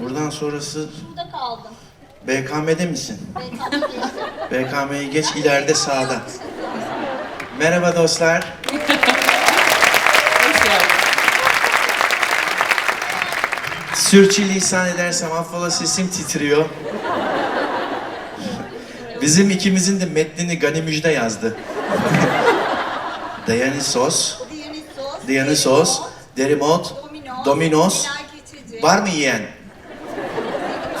Buradan sonrası Burada kaldım. BKM'de misin? BKM'de geçtim. BKM'yi geç ileride sağda. Merhaba dostlar. Sürçülisan edersem affola sesim titriyor. Bizim ikimizin de metnini Gani Müjde yazdı. Dionysos, Dionysos. Dionysos, Derimot, Dominos. Dominos. Var mı yiyen?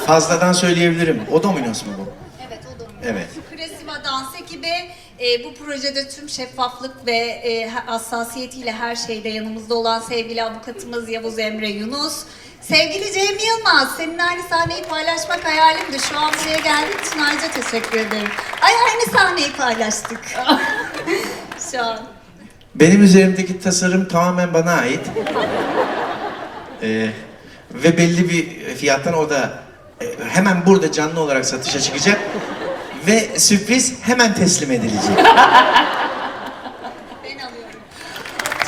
Fazladan söyleyebilirim. O Dominos mu bu? Evet o Dominos. Evet. Kresiva Dans ekibi e, bu projede tüm şeffaflık ve e, hassasiyetiyle her şeyde yanımızda olan sevgili avukatımız Yavuz Emre Yunus. Sevgili Cem Yılmaz, senin aynı sahneyi paylaşmak hayalimdi. Şu an buraya geldiğin için ayrıca teşekkür ederim. Ay aynı sahneyi paylaştık. Şu an. Benim üzerimdeki tasarım tamamen bana ait. Ee, ve belli bir fiyattan o da hemen burada canlı olarak satışa çıkacak. ve sürpriz hemen teslim edilecek. Ben alıyorum.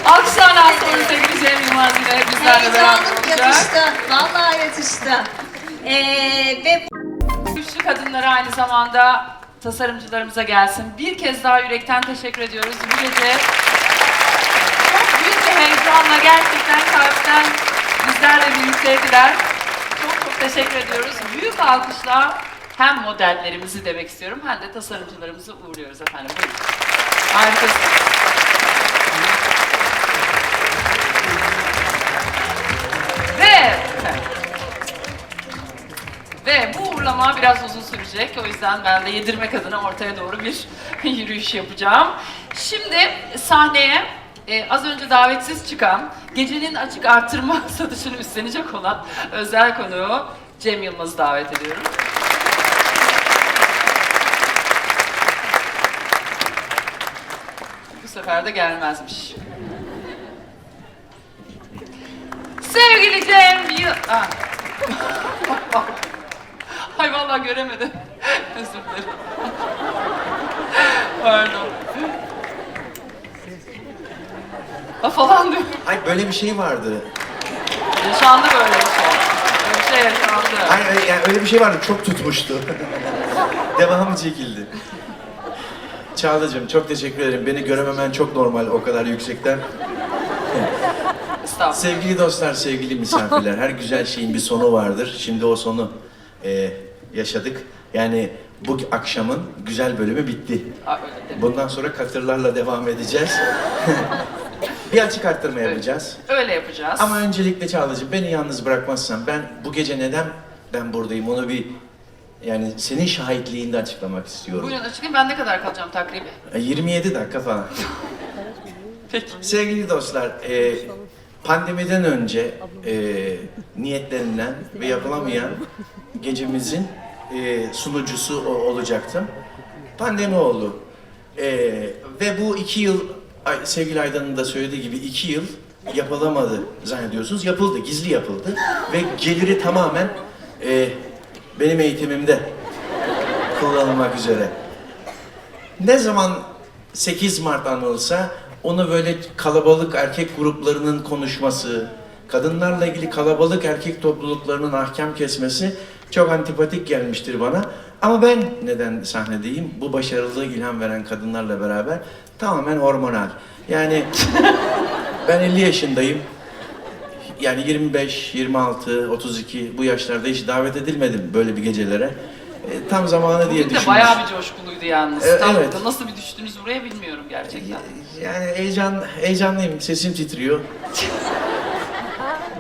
Alkışlarla sonra sevgili Cem Yılmaz yine bizlerle beraber Heyecanım olacak. yatıştı. Vallahi yatıştı. Ee, ve Güçlü kadınlara aynı zamanda tasarımcılarımıza gelsin. Bir kez daha yürekten teşekkür ediyoruz. Bu gece çok büyük bir heyecanla gerçekten kalpten bizlerle birlikteydiler. Teşekkür ediyoruz. Büyük alkışla hem modellerimizi demek istiyorum hem de tasarımcılarımızı uğurluyoruz efendim. Buyurun. Harikasınız. Ve ve bu uğurlama biraz uzun sürecek. O yüzden ben de yedirmek adına ortaya doğru bir yürüyüş yapacağım. Şimdi sahneye e, az önce davetsiz çıkan, gecenin açık artırma satışını üstlenecek olan özel konuğu Cem Yılmaz'ı davet ediyorum. Bu sefer de gelmezmiş. Sevgili Cem Yıl... Bak. Ay vallahi göremedim. Özür dilerim. Pardon. Ha falan diyor. Ay böyle bir şey vardı. Yaşandı böyle bir şey. Böyle bir şey yaşandı. Ay, ay, yani öyle bir şey vardı çok tutmuştu. Devamı çekildi. Çağla'cığım çok teşekkür ederim. Beni görememen çok normal o kadar yüksekten. Estağfurullah. Sevgili dostlar, sevgili misafirler, her güzel şeyin bir sonu vardır. Şimdi o sonu e, yaşadık. Yani bu akşamın güzel bölümü bitti. Aa, öyle deme. Bundan sonra katırlarla devam edeceğiz. bir açık arttırma yapacağız. Öyle yapacağız. Ama öncelikle Çağla'cığım beni yalnız bırakmazsan ben bu gece neden ben buradayım onu bir yani senin şahitliğinde açıklamak istiyorum. Buyurun açıklayın. Ben ne kadar kalacağım takribi? E, 27 dakika falan. Peki. Sevgili dostlar, e, pandemiden önce e, niyetlenilen ve yapılamayan gecemizin e, sunucusu o- olacaktım. Pandemi oldu. E, ve bu iki yıl, ay, sevgili Aydan'ın da söylediği gibi iki yıl yapılamadı zannediyorsunuz. Yapıldı, gizli yapıldı. Ve geliri tamamen e, benim eğitimimde kullanılmak üzere. Ne zaman 8 Mart anılsa onu böyle kalabalık erkek gruplarının konuşması, kadınlarla ilgili kalabalık erkek topluluklarının ahkam kesmesi çok antipatik gelmiştir bana. Ama ben neden sahnedeyim? Bu başarılı ilham veren kadınlarla beraber tamamen hormonal. Yani ben 50 yaşındayım. Yani 25, 26, 32 bu yaşlarda hiç davet edilmedim böyle bir gecelere. E, tam zamanı diye Bugün de düşünmüş. bayağı bir coşkuluydu yalnız. E, Tam evet. nasıl bir düştünüz buraya bilmiyorum gerçekten. Yani heyecan, heyecanlıyım, sesim titriyor.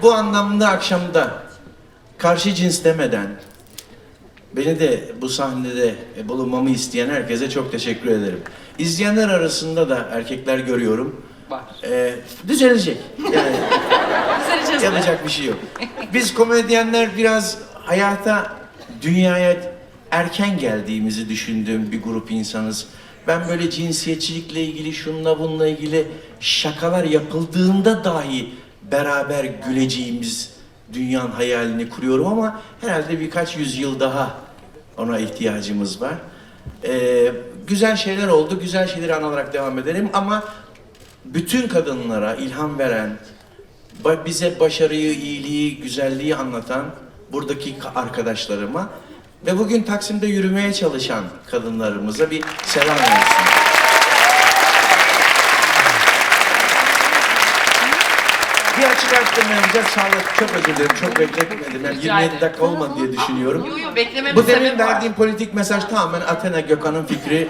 Bu anlamda akşamda karşı cins demeden beni de bu sahnede bulunmamı isteyen herkese çok teşekkür ederim. İzleyenler arasında da erkekler görüyorum. Var. Ee, düzelecek. Yani Düzeleceğiz yapacak bir şey yok. Biz komedyenler biraz hayata, dünyaya erken geldiğimizi düşündüğüm bir grup insanız. Ben böyle cinsiyetçilikle ilgili, şunla bununla ilgili şakalar yapıldığında dahi beraber güleceğimiz dünyanın hayalini kuruyorum ama herhalde birkaç yüzyıl daha ona ihtiyacımız var. Ee, güzel şeyler oldu, güzel şeyleri anlayarak devam edelim ama bütün kadınlara ilham veren, bize başarıyı, iyiliği, güzelliği anlatan buradaki ka- arkadaşlarıma ve bugün Taksim'de yürümeye çalışan kadınlarımıza bir selam versin. Bir açık arttırma yapacağız. Çağla çok özür dilerim. Çok bekletmedim. Yani Rica 27 ederim. dakika olmadı diye düşünüyorum. Yo yo beklememin Bu demin var. verdiğim politik mesaj tamamen Athena Gökhan'ın fikri.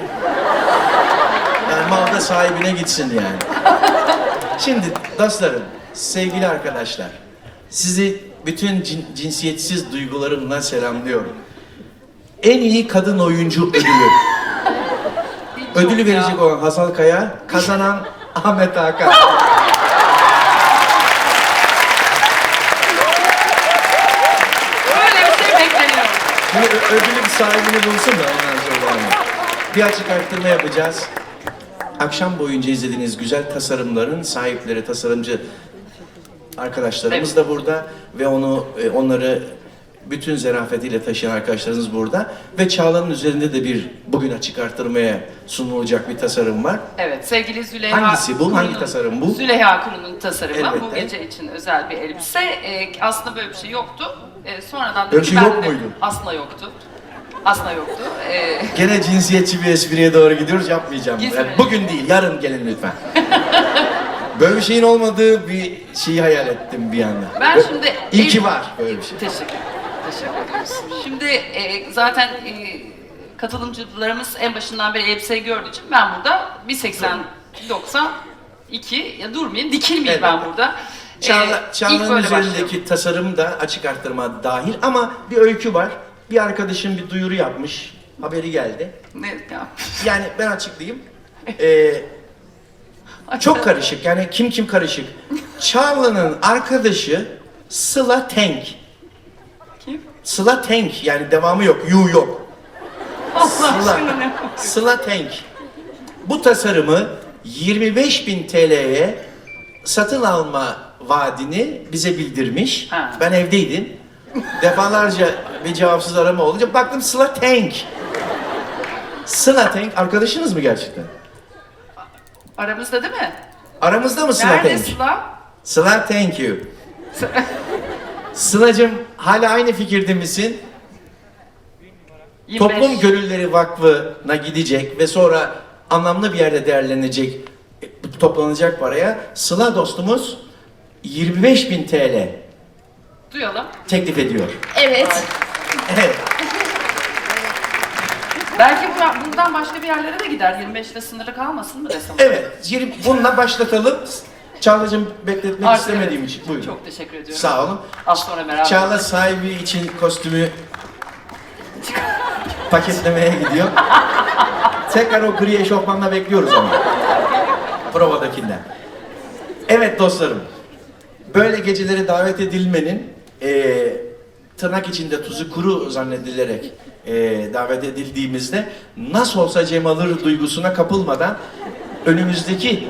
Yani malda sahibine gitsin yani. Şimdi dostlarım, sevgili arkadaşlar, sizi bütün cin- cinsiyetsiz duygularımla selamlıyorum. En iyi kadın oyuncu ödülü. Ödülü verecek olan Hasan Kaya, kazanan Ahmet Hakan. Böyle bir şey bekleniyor. Şimdi ö- ödülün sahibini bulsun da ondan sonra. Bir açık arttırma yapacağız. Akşam boyunca izlediğiniz güzel tasarımların sahipleri, tasarımcı arkadaşlarımız da burada ve onu e, onları bütün zerafetiyle taşıyan arkadaşlarımız burada ve Çağla'nın üzerinde de bir bugün açık arttırmaya sunulacak bir tasarım var. Evet, sevgili Züleyha Hangisi bu? Hangi Kuru'nun- bu? Züleyha Kuru'nun tasarımı. Bu Elbette. gece için özel bir elbise. Ee, aslında böyle bir şey yoktu. Ee, sonradan dedim şey ben yok de- muydu? Aslında yoktu. Aslında yoktu. Ee, Gene cinsiyetçi bir espriye doğru gidiyoruz yapmayacağım. Gitme. Yani bugün değil yarın gelin lütfen. Böyle bir şeyin olmadığı bir şeyi hayal ettim bir anda. ben şimdi... İyi ki var böyle bir şey. Teşekkür Teşekkür ederiz. Şimdi e, zaten e, katılımcılarımız en başından beri elbiseyi gördüğü için ben burada 1.80 92 ya durmayayım dikilmeyeyim ben burada. Ee, Çağla, Çağla'nın böyle üzerindeki tasarım da açık arttırma dahil ama bir öykü var. Bir arkadaşım bir duyuru yapmış. Haberi geldi. Ne ya? Yani ben açıklayayım. Ee, çok karışık. Yani kim kim karışık. Çağla'nın arkadaşı Sıla Tank. Kim? Sıla Tank yani devamı yok. Yu yok. Allah Sıla. aşkına ne? Sıla Tank. Bu tasarımı 25.000 TL'ye satın alma vaadini bize bildirmiş. Ha. Ben evdeydim. Defalarca bir cevapsız arama olunca baktım Sıla Tank. Sıla Tank arkadaşınız mı gerçekten? Aramızda değil mi? Aramızda mı Sıla Nerede Tank? Sıla? Sıla thank you. Sıla'cığım hala aynı fikirde misin? 25. Toplum Gönülleri Vakfı'na gidecek ve sonra anlamlı bir yerde değerlenecek e, toplanacak paraya Sıla dostumuz 25.000 TL Duyalım. teklif ediyor. Evet. Evet. Belki bu- bundan başka bir yerlere de gider. 25'te sınırı kalmasın mı desem? Evet. yirmi- Bununla başlatalım. Çağla'cığım bekletmek Artık istemediğim evet. için. Buyurun. Çok teşekkür ediyorum. Sağ olun. Az sonra beraber. Çağla sahibi için kostümü paketlemeye gidiyor. Tekrar o gri eşofmanla bekliyoruz ama. Provadakinden. Evet dostlarım. Böyle gecelere davet edilmenin eee, tırnak içinde tuzu kuru zannedilerek eee, davet edildiğimizde nasıl olsa Cem alır duygusuna kapılmadan önümüzdeki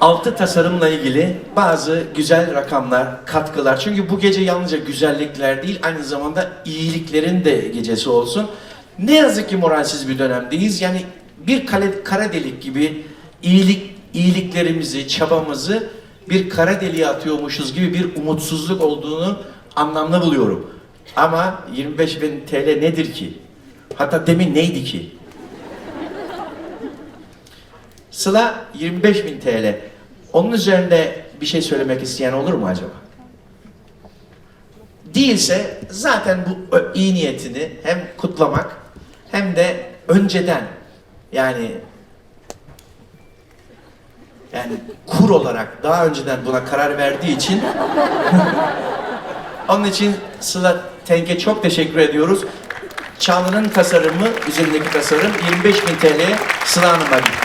altı tasarımla ilgili bazı güzel rakamlar, katkılar. Çünkü bu gece yalnızca güzellikler değil, aynı zamanda iyiliklerin de gecesi olsun. Ne yazık ki moralsiz bir dönemdeyiz. Yani bir kale, kara delik gibi iyilik, iyiliklerimizi, çabamızı bir kara deliğe atıyormuşuz gibi bir umutsuzluk olduğunu anlamlı buluyorum. Ama 25 bin TL nedir ki? Hatta demin neydi ki? Sıla 25.000 TL. Onun üzerinde bir şey söylemek isteyen olur mu acaba? Değilse zaten bu iyi niyetini hem kutlamak hem de önceden yani yani kur olarak daha önceden buna karar verdiği için onun için Sıla Tenk'e çok teşekkür ediyoruz. Çağla'nın tasarımı, üzerindeki tasarım 25.000 TL'ye Sıla Hanım'a gitti.